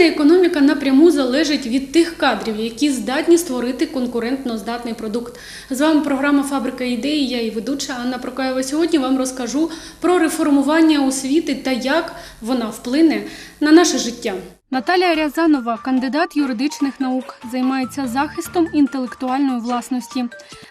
Інноваційна економіка напряму залежить від тих кадрів, які здатні створити конкурентно здатний продукт. З вами програма Фабрика ідеї. Я і ведуча Анна Прокаєва. Сьогодні вам розкажу про реформування освіти та як вона вплине на наше життя. Наталія Рязанова, кандидат юридичних наук, займається захистом інтелектуальної власності.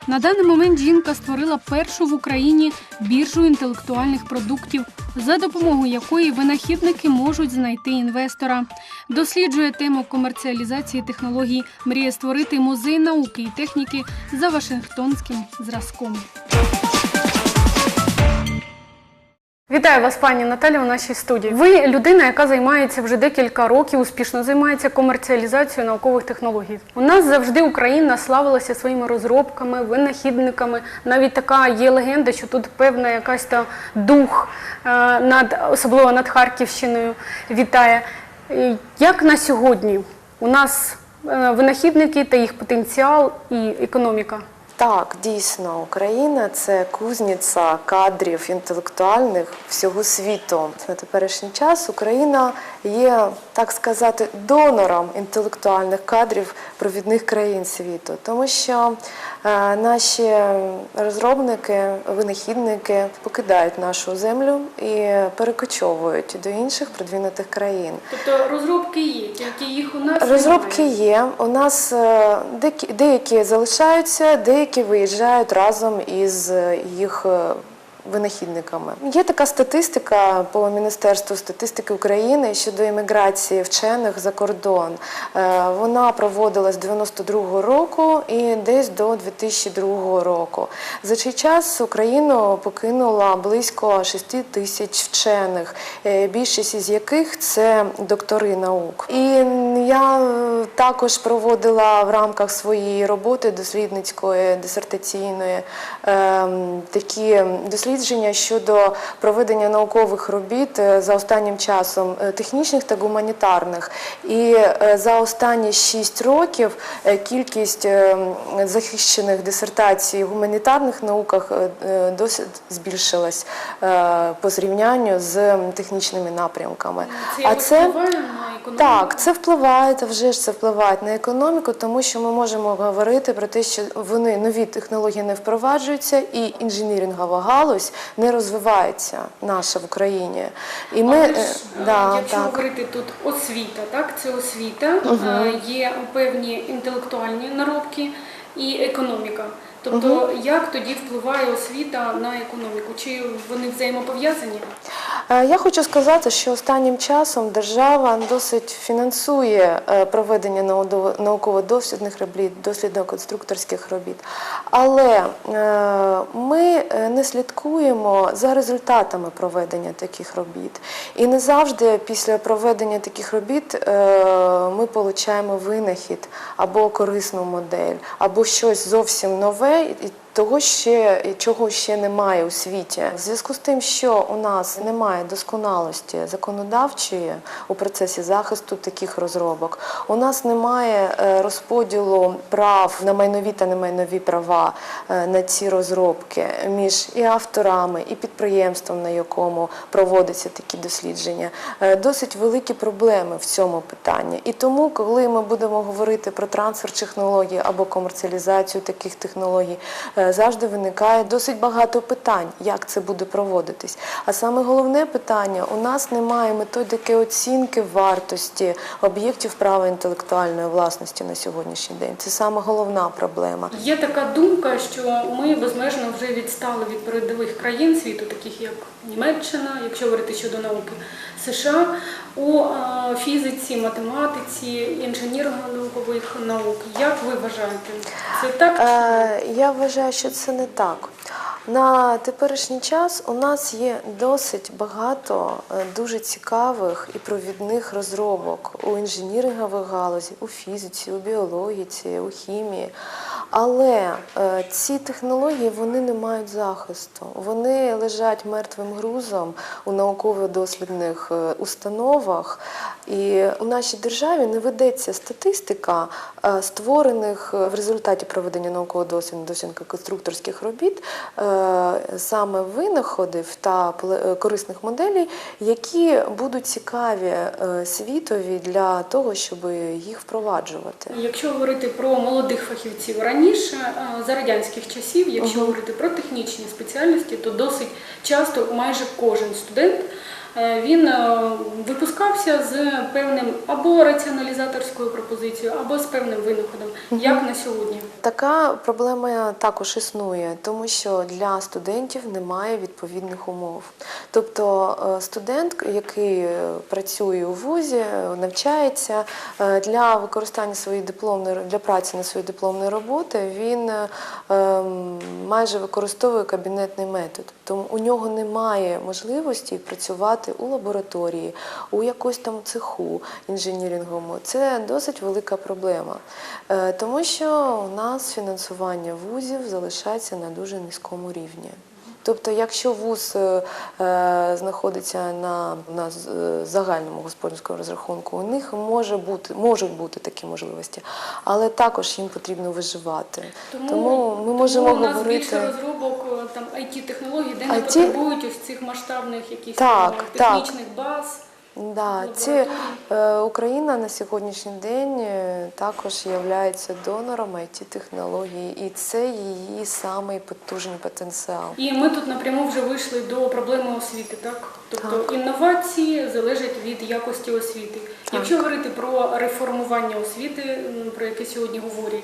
На даний момент жінка створила першу в Україні біржу інтелектуальних продуктів, за допомогою якої винахідники можуть знайти інвестора. Досліджує тему комерціалізації технологій, мріє створити музей науки і техніки за Вашингтонським зразком. Вітаю вас, пані Наталі, у нашій студії. Ви людина, яка займається вже декілька років, успішно займається комерціалізацією наукових технологій. У нас завжди Україна славилася своїми розробками, винахідниками. Навіть така є легенда, що тут певна якась та дух е, над особливо над Харківщиною вітає. Як на сьогодні у нас е, винахідники та їх потенціал і економіка? Так, дійсно, Україна це кузниця кадрів інтелектуальних всього світу. На теперішній час Україна є, так сказати, донором інтелектуальних кадрів провідних країн світу, тому що наші розробники, винахідники покидають нашу землю і перекочовують до інших продвинутих країн. Тобто розробки є, тільки їх у нас Розробки є. У нас е, деякі, деякі залишаються, деякі виїжджають разом із е, їх е, винахідниками. Є така статистика по Міністерству статистики України щодо імміграції вчених за кордон. Е, Вона проводилась з 92-го року і десь до 2002 року. За цей час Україну покинуло близько 6 тисяч вчених, е, більшість із яких це доктори наук. І я також проводила в рамках своєї роботи дослідницької дисертаційної ем, такі дослідження щодо проведення наукових робіт е, за останнім часом е, технічних та гуманітарних. І е, за останні 6 років кількість захищених дисертацій в гуманітарних науках досить збільшилась по зрівнянню з технічними напрямками. Це впливає на економіку? Так, це впливає, та вже ж це впливає на економіку, тому що ми можемо говорити про те, що вони нові технології не впроваджуються, і інженірінгова галузь не розвивається наша в Україні. І ми Але ж, е, е, да, якщо так. говорити тут освіта, так це освіта, е, є певні інтелектуальні наробки і економіка. Тобто, як тоді впливає освіта на економіку? Чи вони взаємопов'язані? Е, Я хочу сказати, що останнім часом держава досить фінансує е, проведення науково-дослідних робіт, дослідно-конструкторських робіт. Але е, ми не слідкуємо за результатами проведення таких робіт. І не завжди після проведення таких робіт ми отримуємо винахід або корисну модель, або щось зовсім нове. І того ще чого ще немає у світі, в зв'язку з тим, що у нас немає досконалості законодавчої у процесі захисту таких розробок. У нас немає е, розподілу прав на майнові та немайнові права е, на ці розробки між і авторами, і підприємством, на якому проводяться такі дослідження. Е, Досить великі проблеми в цьому питанні. І тому, коли ми будемо говорити про трансфер технологій або комерціалізацію таких технологій, завжди виникає досить багато питань, як це буде проводитись. А саме головне питання: у нас немає методики оцінки вартості об'єктів права інтелектуальної власності на сьогоднішній день. Це саме головна проблема. Є така думка, що ми безмежно вже відстали від передових країн світу, таких як Німеччина, якщо говорити щодо науки, США у е, фізиці, математиці, інженерно-наукових наук. Як ви вважаєте, це так? Е, Я вважаю, що це не так. На теперішній час у нас є досить багато е, дуже цікавих і провідних розробок у інженіринговій галузі, у фізиці, у біологіці, у хімії. Але е, ці технології вони не мають захисту. Вони лежать мертвим грузом у науково-дослідних е, установах. І у нашій державі не ведеться статистика е, створених е, в результаті проведення науково-дослідних дослідно-конструкторських робіт е, саме винаходів та е, корисних моделей, які будуть цікаві е, світові для того, щоб їх впроваджувати. Якщо говорити про молодих фахівців раніше, е, за радянських часів, якщо говорити про технічні спеціальності, то досить часто майже кожен студент він е, випускався з певним або раціоналізаторською пропозицією, або з певним винаходом, як на сьогодні. Така проблема також існує, тому що для студентів немає відповідних умов. Тобто е, студент, який е, працює у вузі, е, навчається е, для використання своєї дипломної для праці на своїй дипломної роботи, він е, ем, майже використовує кабінетний метод. Тому у нього немає можливості працювати у лабораторії, у якось там цеху інженіринговому. Це досить велика проблема. Е, Тому що у нас фінансування вузів залишається на дуже низькому рівні. Тобто, якщо вуз е, е, знаходиться на, на е, загальному господарському розрахунку, у них може бути, можуть бути такі можливості, але також їм потрібно виживати. Тому ми можемо тому у нас говорити- більше розробок там it технологій, де не IT? потребують ось цих масштабних якісь Так, технічних так. баз. Да, ці, е, Україна на сьогоднішній день е, також є донором it технологій і це її самий потужний потенціал. І ми тут напряму вже вийшли до проблеми освіти, так? Тобто інновації залежать від якості освіти. Якщо говорити про реформування освіти, про яке сьогодні говорять,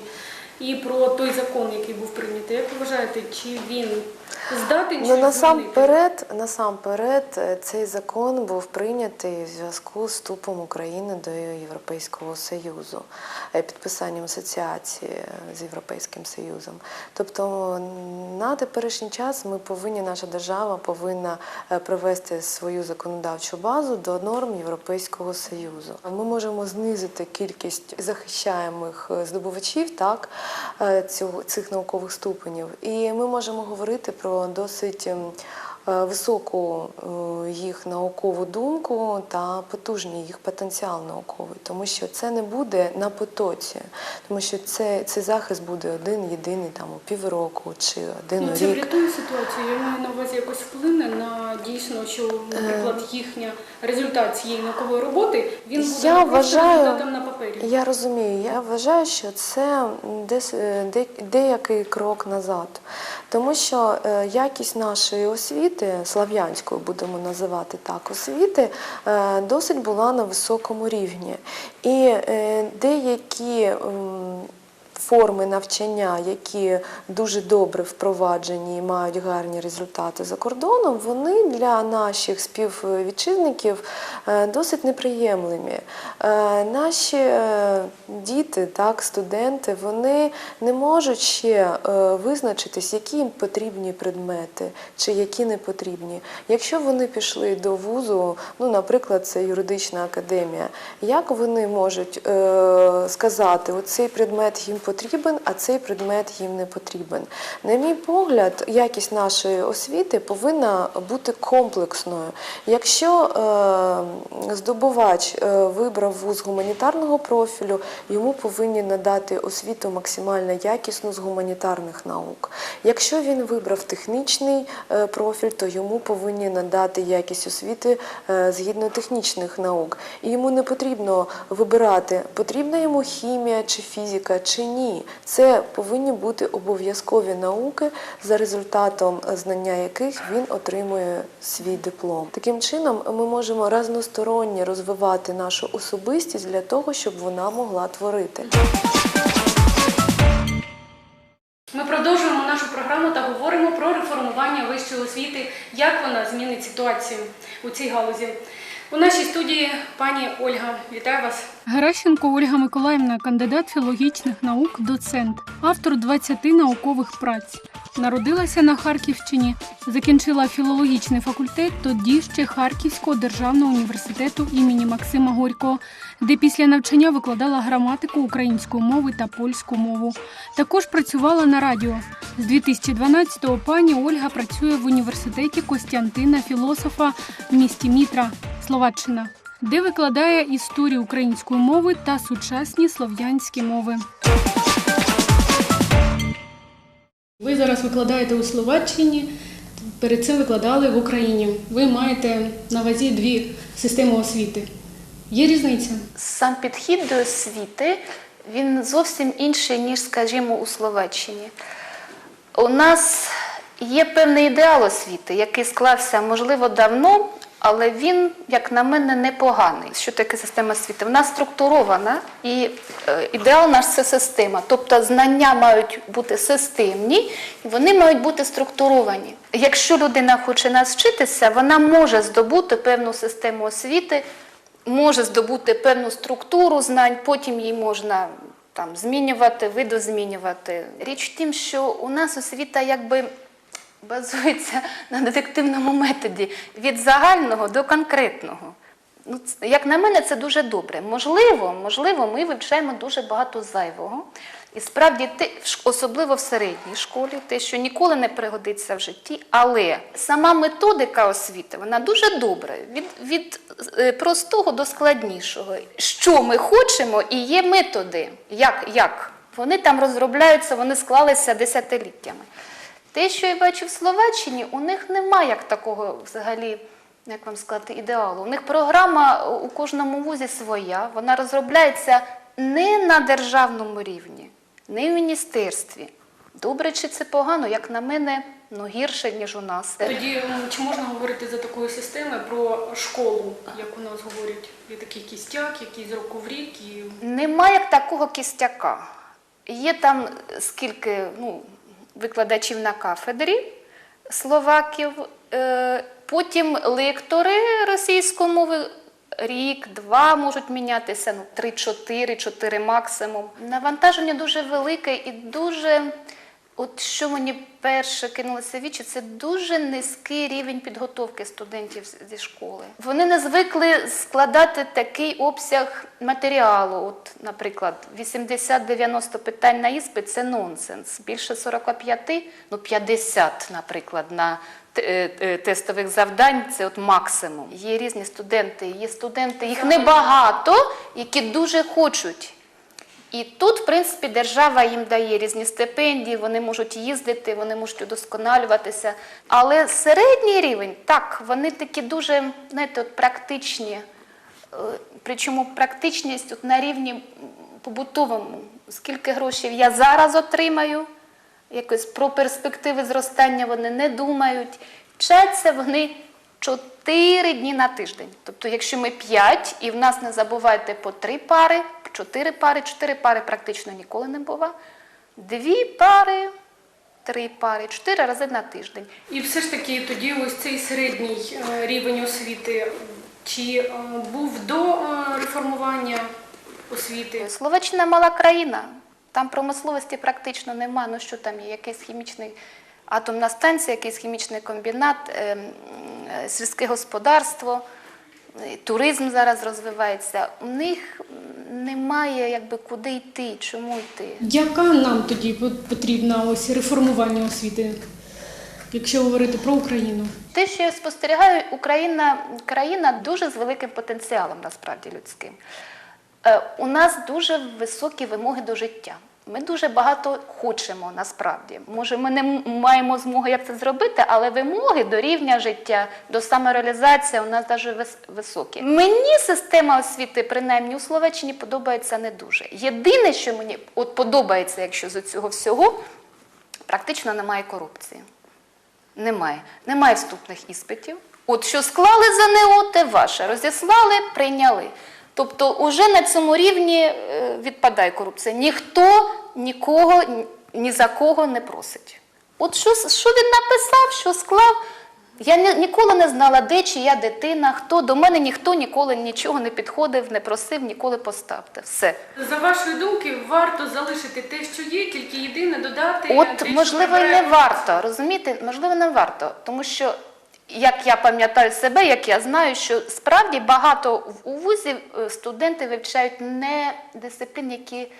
і про той закон, який був прийнятий, як ви вважаєте, чи він здатен Ну щось насамперед, насамперед, е, цей закон був прийнятий в зв'язку з вступом України до Європейського Союзу, е, підписанням асоціації з Європейським Союзом. Тобто на теперішній час ми повинні, наша держава повинна е, привести свою законодавчу базу до норм Європейського Союзу. Ми можемо знизити кількість захищаємих е, здобувачів так, е, цього, цих наукових ступенів. І ми можемо говорити про досить ем, е, високу е, їх наукову думку та потужний їх потенціал науковий, тому що це не буде на потоці, тому що це, цей захист буде один єдиний там у півроку чи один Ну, це рік. врятує ситуацію. Я маю на увазі якось вплине на дійсно, що, наприклад, їхня результат цієї наукової роботи він буде Я вважаю- результатом на папері. Я розумію. Я вважаю, що це десь е, де- деякий крок назад, тому що е, якість нашої освіти, слав'янської будемо називати так, освіти, е, досить була на високому рівні. І е, деякі форми навчання, які дуже добре впроваджені і мають гарні результати за кордоном, вони для наших співвітчизників е, досить неприємлемі. Е, Наші е, діти, так, студенти, вони не можуть ще визначитись, які їм потрібні предмети чи які не потрібні. Якщо вони пішли до вузу, ну, наприклад, це юридична академія, як вони можуть сказати, оцей предмет їм потрібен, а цей предмет їм не потрібен? На мій погляд, якість нашої освіти повинна бути комплексною. Якщо е, здобувач е, вибрав вуз гуманітарного профілю, йому повинні надати освіту максимально якісну з гуманітарних наук. Якщо він вибрав технічний е, профіль, то йому повинні надати якість освіти згідно технічних наук. І йому не потрібно вибирати, потрібна йому хімія чи фізика чи ні. Це повинні бути обов'язкові науки, за результатом знання яких він отримує свій диплом. Таким чином, ми можемо разносторонньо розвивати нашу особистість для того, щоб вона могла творити. Ми продовжуємо нашу програму та говоримо про реформування вищої освіти, як вона змінить ситуацію у цій галузі. У нашій студії пані Ольга. Вітаю вас. Геращенко Ольга Миколаївна, кандидат філологічних наук, доцент, автор 20 наукових праць. Народилася на Харківщині, закінчила філологічний факультет тоді ще Харківського державного університету імені Максима Горького, де після навчання викладала граматику української мови та польську мову. Також працювала на радіо. З 2012-го пані Ольга працює в університеті Костянтина Філософа в місті Мітра, Словаччина, де викладає історію української мови та сучасні слов'янські мови. Ви зараз викладаєте у Словаччині, перед цим викладали в Україні. Ви маєте на увазі дві системи освіти. Є різниця? Сам підхід до освіти він зовсім інший, ніж, скажімо, у Словаччині. У нас є певний ідеал освіти, який склався, можливо, давно, але він, як на мене, непоганий. Що таке система освіти? Вона структурована, і е, ідеал наш це система. Тобто знання мають бути системні, і вони мають бути структуровані. Якщо людина хоче навчитися, вона може здобути певну систему освіти, може здобути певну структуру знань, потім її можна там змінювати, видозмінювати. Річ в тім, що у нас освіта якби базується на детективному методі від загального до конкретного. Ну, як на мене, це дуже добре. Можливо, можливо, ми вивчаємо дуже багато зайвого. І справді, те, особливо в середній школі, те, що ніколи не пригодиться в житті. Але сама методика освіти, вона дуже добра, від, від е, простого до складнішого. Що ми хочемо, і є методи. Як? як? Вони там розробляються, вони склалися десятиліттями. Те, що я бачу в Словаччині, у них немає як такого взагалі, як вам сказати, ідеалу. У них програма у кожному вузі своя, вона розробляється не на державному рівні, не в міністерстві. Добре чи це погано, як на мене, ну гірше, ніж у нас. Тоді чи можна говорити за такою системою про школу, як у нас говорять? Є такий кістяк, який з року в рік і Нема як такого кістяка. Є там скільки ну, викладачів на кафедрі словаків, е, потім лектори російської мови рік, два можуть мінятися, ну, три-чотири, чотири максимум. Навантаження дуже велике і дуже. От що мені перше кинулося в вічі, це дуже низький рівень підготовки студентів зі школи. Вони не звикли складати такий обсяг матеріалу. От, наприклад, 80-90 питань на іспит це нонсенс. Більше 45, ну 50, наприклад, на е, е, тестових завдань це от максимум. Є різні студенти, є студенти, їх небагато, які дуже хочуть. І тут, в принципі, держава їм дає різні стипендії, вони можуть їздити, вони можуть удосконалюватися. Але середній рівень, так, вони такі дуже, знаєте, от практичні. Е, Причому практичність от на рівні побутовому. Скільки грошей я зараз отримаю, якось про перспективи зростання вони не думають. Вчаться вони 4 дні на тиждень. Тобто, якщо ми 5, і в нас не забувайте по 3 пари, 4 пари, 4 пари практично ніколи не бува. Дві пари, три пари, 4 рази на тиждень. І все ж таки тоді ось цей середній е, рівень освіти чи е, був до е, реформування освіти? Словаччина мала країна. Там промисловості практично нема. Ну що там є? Якийсь хімічний атомна станція, якийсь хімічний комбінат, ем, сільське господарство, е, туризм зараз розвивається. У них немає якби куди йти, чому йти. Яка нам тоді потрібна ось реформування освіти, якщо говорити про Україну? Те, що я спостерігаю, Україна країна дуже з великим потенціалом, насправді людським. Е, У нас дуже високі вимоги до життя. Ми дуже багато хочемо насправді. Може, ми не маємо змоги як це зробити, але вимоги до рівня життя, до самореалізації у нас дуже високі. Мені система освіти, принаймні у Словаччині, подобається не дуже. Єдине, що мені от подобається, якщо з цього всього, практично немає корупції. Немає. Немає вступних іспитів. От що склали за НЕО, те ваше. Розіслали, прийняли. Тобто, уже на цьому рівні е, відпадає корупція. Ніхто нікого ні- за кого не просить. От що, що він написав, що склав, Я ні- ніколи не знала, де чия дитина, хто. До мене ніхто ніколи нічого не підходив, не просив, ніколи поставте. Все. За вашої думки, варто залишити те, що є, тільки єдине додати. От, те, можливо, не варто, розумієте? Можливо, не варто. Тому що, як я пам'ятаю себе, як я знаю, що справді багато у вузі е, студенти вивчають не дисципліни, які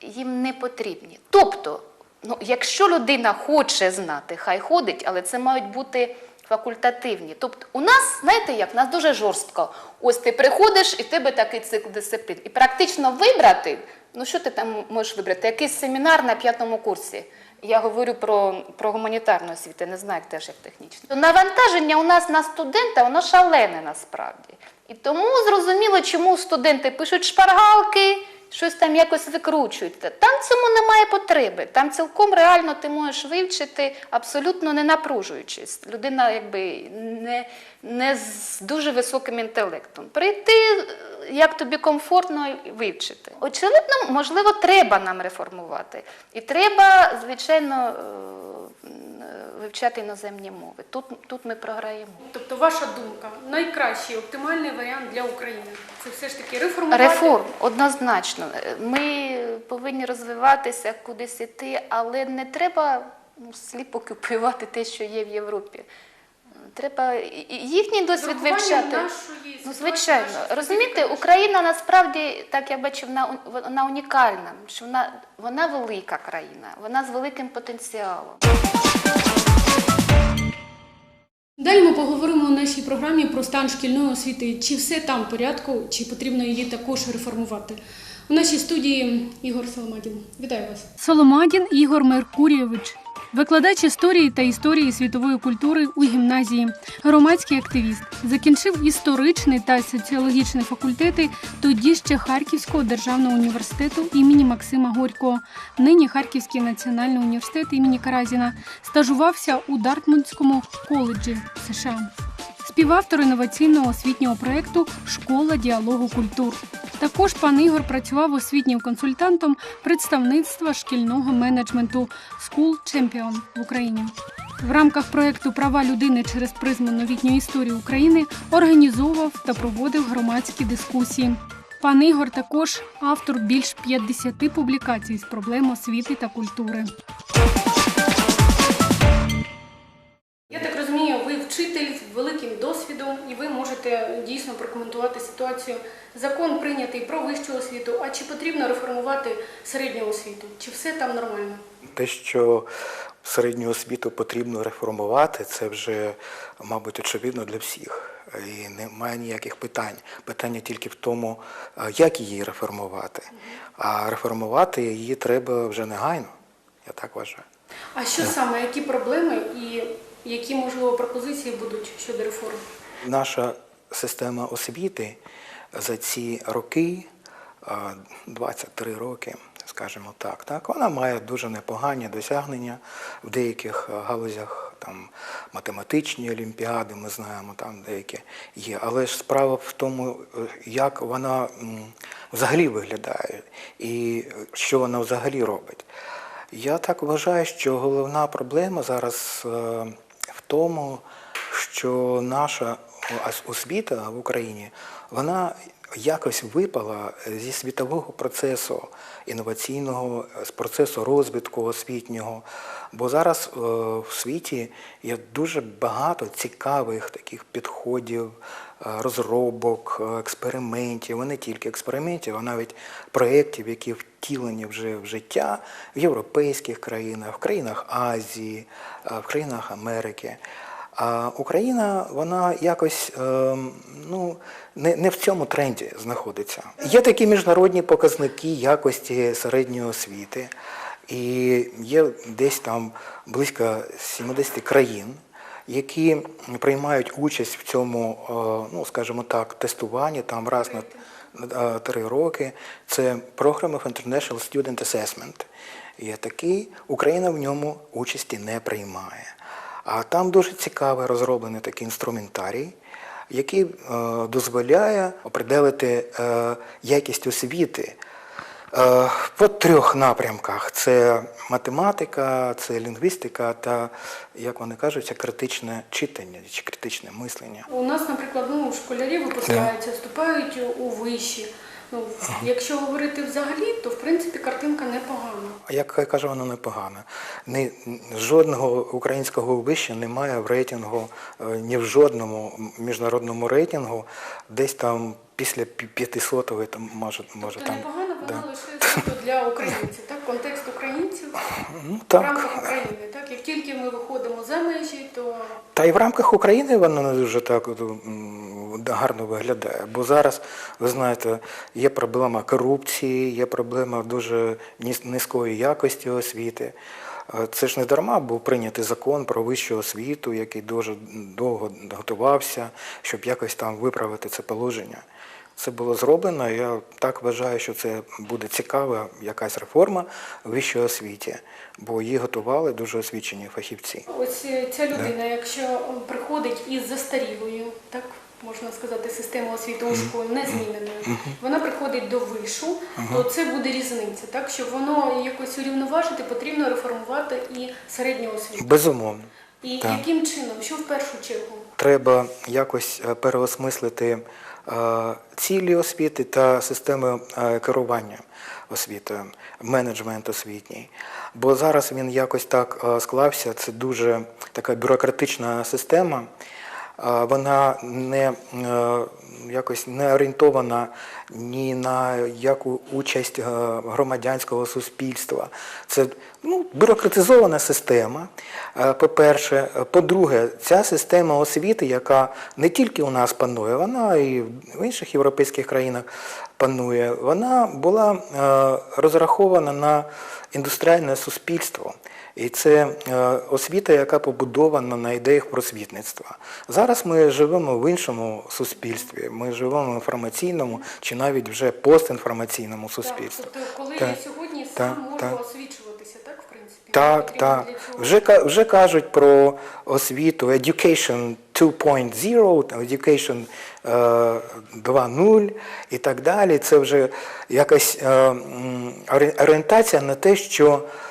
їм не потрібні. Тобто, ну, якщо людина хоче знати, хай ходить, але це мають бути факультативні. Тобто, у нас, знаєте як, у нас дуже жорстко. Ось ти приходиш, і в тебе такий цикл дисциплін. І практично вибрати, ну що ти там можеш вибрати? Якийсь семінар на п'ятому курсі. Я говорю про, про гуманітарну освіту, не знаю, як теж як технічно. Навантаження у нас на студента, воно шалене насправді. І тому зрозуміло, чому студенти пишуть шпаргалки, щось там якось викручують. Там цьому немає потреби. Там цілком реально ти можеш вивчити, абсолютно не напружуючись. Людина якби не, не з дуже високим інтелектом. Прийти, як тобі комфортно вивчити. Очевидно, можливо, треба нам реформувати. І треба, звичайно, е, вивчати іноземні мови. Тут, тут ми програємо. Тобто, ваша думка, найкращий оптимальний варіант для України це все ж таки реформувати. Реформ однозначно. Ми повинні розвиватися, кудись іти, але не треба ну, сліпо копіювати те, що є в Європі. Треба їхній досвід Врахуванням вивчати. нашої Ну, звичайно, розумієте. Україна насправді, так я бачу, вона, вона унікальна, що вона, вона велика країна, вона з великим потенціалом. Далі ми поговоримо у нашій програмі про стан шкільної освіти. Чи все там в порядку, чи потрібно її також реформувати. У нашій студії Ігор Соломадін. Вітаю вас. Соломадін Ігор Меркурійович, викладач історії та історії світової культури у гімназії, громадський активіст. Закінчив історичний та соціологічний факультети тоді ще Харківського державного університету імені Максима Горького, нині Харківський національний університет імені Каразіна. Стажувався у Дартмундському коледжі США. Співавтор інноваційного освітнього проєкту Школа діалогу культур. Також пан Ігор працював освітнім консультантом представництва шкільного менеджменту School Champion в Україні. В рамках проєкту Права людини через призму новітньої історії України організовував та проводив громадські дискусії. Пан Ігор також автор більш 50 публікацій з проблем освіти та культури. Я так розумію, ви вчитель з великим досвідом, і ви можете дійсно прокоментувати ситуацію. Закон прийнятий про вищу освіту. А чи потрібно реформувати середню освіту? Чи все там нормально? Те, що середню освіту потрібно реформувати, це вже, мабуть, очевидно для всіх. І немає ніяких питань. Питання тільки в тому, як її реформувати. А реформувати її треба вже негайно, я так вважаю. А що саме, які проблеми і які можливо пропозиції будуть щодо реформ? Наша система освіти за ці роки, 23 роки, скажімо так, так, вона має дуже непогані досягнення в деяких галузях, там математичні олімпіади, ми знаємо, там деякі є. Але ж справа в тому, е, як вона взагалі виглядає і що вона взагалі робить. Я так вважаю, що головна проблема зараз е, тому, що наша освіта в Україні вона якось випала зі світового процесу інноваційного, з процесу розвитку освітнього. Бо зараз е, в світі є дуже багато цікавих таких підходів, розробок, е, експериментів, а не тільки експериментів, а навіть проєктів, які втілені вже в життя в європейських країнах, в країнах Азії, е, в країнах Америки. А Україна, вона якось ну, не, не в цьому тренді знаходиться. Є такі міжнародні показники якості середньої освіти, і є десь там близько 70 країн, які приймають участь в цьому, е, ну скажімо так, тестуванні там раз на е, три роки. Це Program of International Student Assessment. Є такий, Україна в ньому участі не приймає. А там дуже цікавий розроблений такий інструментарій, який е, дозволяє определити якість освіти По трьох напрямках: це математика, це лінгвістика та, як вони кажуть, критичне читання чи критичне мислення. У нас, наприклад, ну, школярі випускаються, вступають у виші. Ну, якщо говорити взагалі, то в принципі картинка непогана. Як я кажу, воно непогано. Ні, жодного українського вища немає в рейтингу, е, ні в жодному міжнародному рейтингу, десь там після пі- 500-ї, там може, може Тобто там. Да. лише для українців, так? Контекст українців Ну, в рамках України. Так? Як тільки ми виходимо за межі, то Та й в рамках України воно не дуже так гарно виглядає. Бо зараз, ви знаєте, є проблема корупції, є проблема дуже низької якості освіти. Е, Це ж не дарма був прийнятий закон про вищу освіту, який дуже довго готувався, щоб якось там виправити це положення. Це було зроблено. Я так вважаю, що це буде цікава якась реформа в вищій освіті, бо її готували дуже освічені фахівці. ось е, ця людина, якщо е, приходить із застарілою, так можна сказати, системою освіти у школі незміненою, вона приходить до вишу, то це буде різниця. Так, щоб воно якось урівноважити, потрібно реформувати і середню освіту. Безумовно. І Так. яким чином? Що в першу чергу? Треба якось е, переосмислити цілі освіти та системи е, керування освітою, менеджмент освітній. Бо зараз він якось так е, склався, це дуже така бюрократична система. Вона не е, якось не орієнтована ні на яку участь е, громадянського суспільства. Це ну, бюрократизована система. е, По-перше, по-друге, ця система освіти, яка не тільки у нас панує, вона і в інших європейських країнах панує, вона була розрахована на індустріальне суспільство. І це е, освіта, яка побудована на ідеях просвітництва. Зараз ми живемо в іншому суспільстві. Ми живемо в інформаційному чи навіть вже постінформаційному суспільстві. Так, тобто, коли Так, я сьогодні сам так, можу так. освічуватися, так, в принципі? Так, так. Вже, вже кажуть про освіту Education 2.0, Education е, 2.0 і так далі. Це вже якась е, орієнтація на те, що е,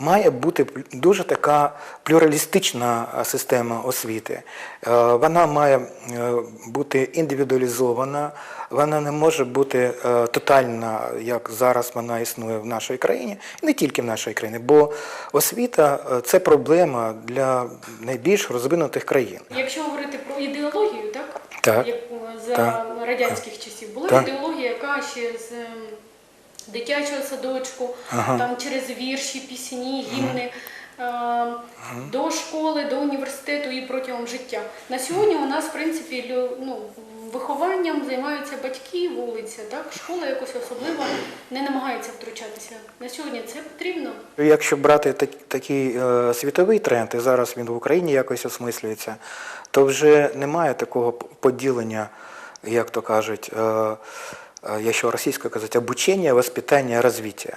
має бути дуже така плюралістична е, система освіти. Е, Вона має е, бути індивідуалізована, вона не може бути е, тотальна, як зараз вона існує в нашій країні, і не тільки в нашій країні, бо освіта е, це проблема для найбільш розвинутих країн. Якщо говорити про ідеологію, так? Так. Як е, за Так. радянських часів, була Так. ідеологія, яка ще з дитячого садочку, Ага. там через вірші, пісні, гімни. е, До школи, до університету і протягом життя. На сьогодні у нас, в принципі, ну, вихованням займаються батьки, вулиця. Так? Школа якось особливо не намагається втручатися. На сьогодні це потрібно. Якщо брати такий е, світовий тренд, і зараз він в Україні якось осмислюється, то вже немає такого поділення, як то кажуть, е, е, якщо російською казати, обучення, воспитання, розвиття.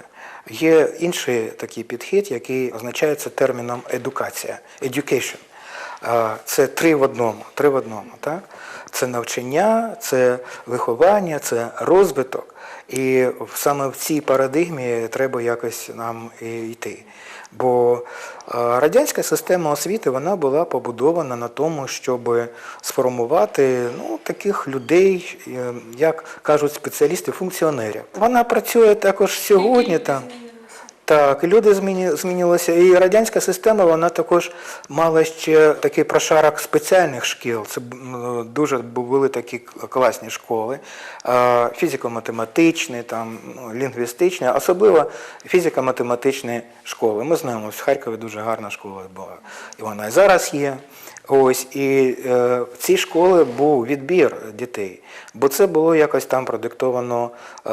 Є інший такий підхід, який означається терміном едукація, education. Е, Це три в одному. Три в одному так? Це навчання, це виховання, це розвиток. І саме в цій парадигмі треба якось нам йти. Бо е, радянська система освіти вона була побудована на тому, щоб сформувати ну, таких людей, е, як кажуть спеціалісти, функціонерів. Вона працює також сьогодні та. там. Так, люди зміні, змінилися. І радянська система вона також мала ще такий прошарок спеціальних шкіл. Це дуже були такі класні школи, фізико-математичні, там, ну, лінгвістичні, особливо фізико-математичні школи. Ми знаємо, в Харкові дуже гарна школа була. І вона і зараз є. Ось і е, в цій школи був відбір дітей, бо це було якось там продиктовано е,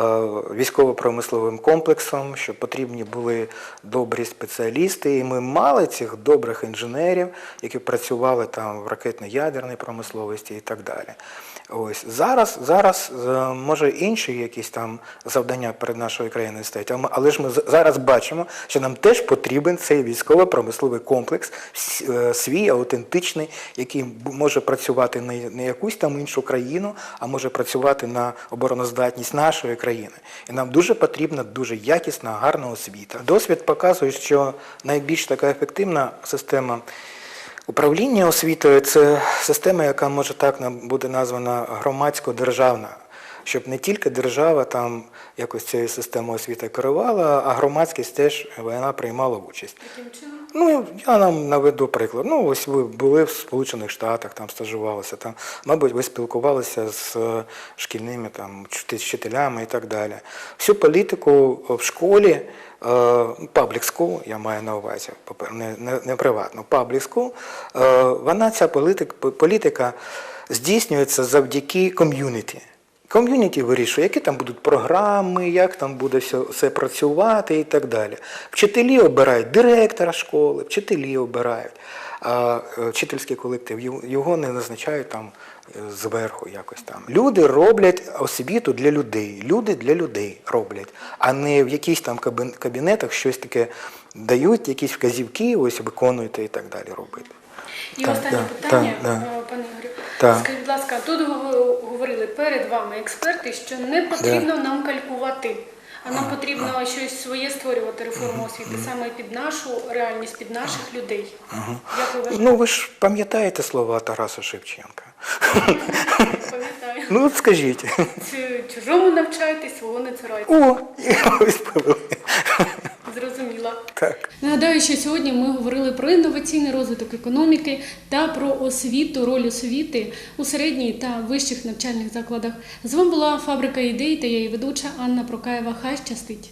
військово-промисловим комплексом, що потрібні були добрі спеціалісти, і ми мали цих добрих інженерів, які працювали там в ракетно-ядерній промисловості і так далі. Ось зараз, зараз е, може інші якісь там завдання перед нашою країною стоять, але ж ми зараз бачимо, що нам теж потрібен цей військово-промисловий комплекс, е, свій аутентичний, який бу- може працювати не, якусь там іншу країну, а може працювати на обороноздатність нашої країни. І нам дуже потрібна дуже якісна, гарна освіта. Досвід показує, що найбільш така ефективна система. Управління освітою це система, яка може так буде названа громадсько-державна, щоб не тільки держава там якось цією системою освіти керувала, а громадськість теж вона приймала участь. Таким чином. Ну, я нам наведу приклад. Ну, ось ви були в Сполучених Штатах, там стажувалися, там, мабуть, ви спілкувалися з е, шкільними там, вчителями і так далі. Всю політику в школі, паблік school, я маю на увазі, не, не, не приватну, паблік school, е, вона, ця політик, політика здійснюється завдяки ком'юніті. Ком'юніті вирішує, які там будуть програми, як там буде все, все працювати і так далі. Вчителі обирають директора школи, вчителі обирають, а е, вчительський колектив його- не назначають там е, зверху якось там. Люди роблять освіту для людей. Люди для людей роблять, а не в якісь там кабінетах щось таке дають, якісь вказівки, ось виконуйте і так далі робити. І Так, останнє так, питання, так. е, пане Ігорю. Так. Скажіть, будь ласка, тут гов- говорили перед вами експерти, що не потрібно нам калькувати, а нам потрібно щось своє створювати реформу освіти саме під нашу реальність, під наших людей. Як ви? Ну ви ж пам'ятаєте слова Тараса Шевченка? Пам'ятаю. Ну от скажіть. Чужому навчайтесь, свого не цурайте. О, ось повели. Зрозуміла. Так. Нагадаю, що сьогодні ми говорили про інноваційний розвиток економіки та про освіту, роль освіти у середній та вищих навчальних закладах. З вами була фабрика ідей та я її ведуча Анна Прокаєва. Хай щастить!